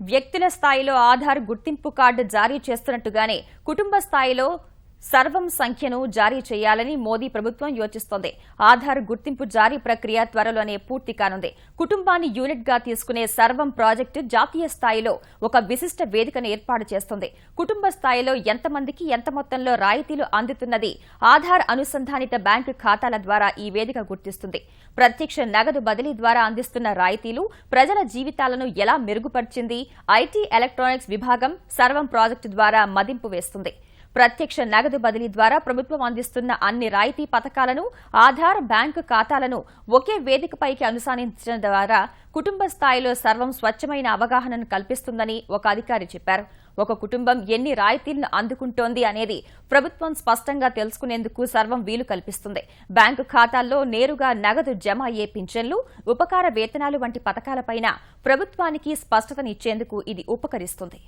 వ్యక్తుల స్థాయిలో ఆధార్ గుర్తింపు కార్డు జారీ చేస్తున్నట్టుగానే కుటుంబ స్థాయిలో సర్వం సంఖ్యను జారీ చేయాలని మోదీ ప్రభుత్వం యోచిస్తోంది. ఆధార్ గుర్తింపు జారీ ప్రక్రియ త్వరలోనే పూర్తి కానుంది. కుటుంబాన్ని యూనిట్గా తీసుకునే సర్వం ప్రాజెక్టు జాతీయ స్థాయిలో ఒక విశిష్ట వేదికను ఏర్పాటు చేస్తుంది. కుటుంబ స్థాయిలో ఎంతమందికి ఎంత మొత్తంలో రాయితీలు అందుతున్నది ఆధార్ అనుసంధానిత బ్యాంకు ఖాతాల ద్వారా ఈ వేదిక గుర్తిస్తుంది. ప్రత్యక్ష నగదు బదిలీ ద్వారా అందిస్తున్న రాయితీలు ప్రజల జీవితాలను ఎలా మెరుగుపరిచింది? ఐటీ ఎలక్ట్రానిక్స్ విభాగం సర్వం ప్రాజెక్టు ద్వారా మదింపు వేస్తుంది. ప్రత్యక్ష నగదు బదిలీ ద్వారా ప్రభుత్వం అందిస్తున్న అన్ని రాయితీ పథకాలను ఆధార్ బ్యాంకు ఖాతాలను ఒకే వేదికపైకి అనుసంధానించడం ద్వారా కుటుంబ స్థాయిలో సర్వం స్వచ్ఛమైన అవగాహనను కల్పిస్తుందని ఒక అధికారి చెప్పారు. ఒక కుటుంబం ఎన్ని రాయితీలను అందుకుంటోంది అనేది ప్రభుత్వం స్పష్టంగా తెలుసుకునేందుకు సర్వం వీలు కల్పిస్తుంది. బ్యాంకు ఖాతాల్లో నేరుగా నగదు జమ అయ్యే పింఛన్లు ఉపకార వేతనాలు వంటి పథకాలపైన ప్రభుత్వానికి స్పష్టతనిచ్చేందుకు ఇది ఉపకరిస్తుంది.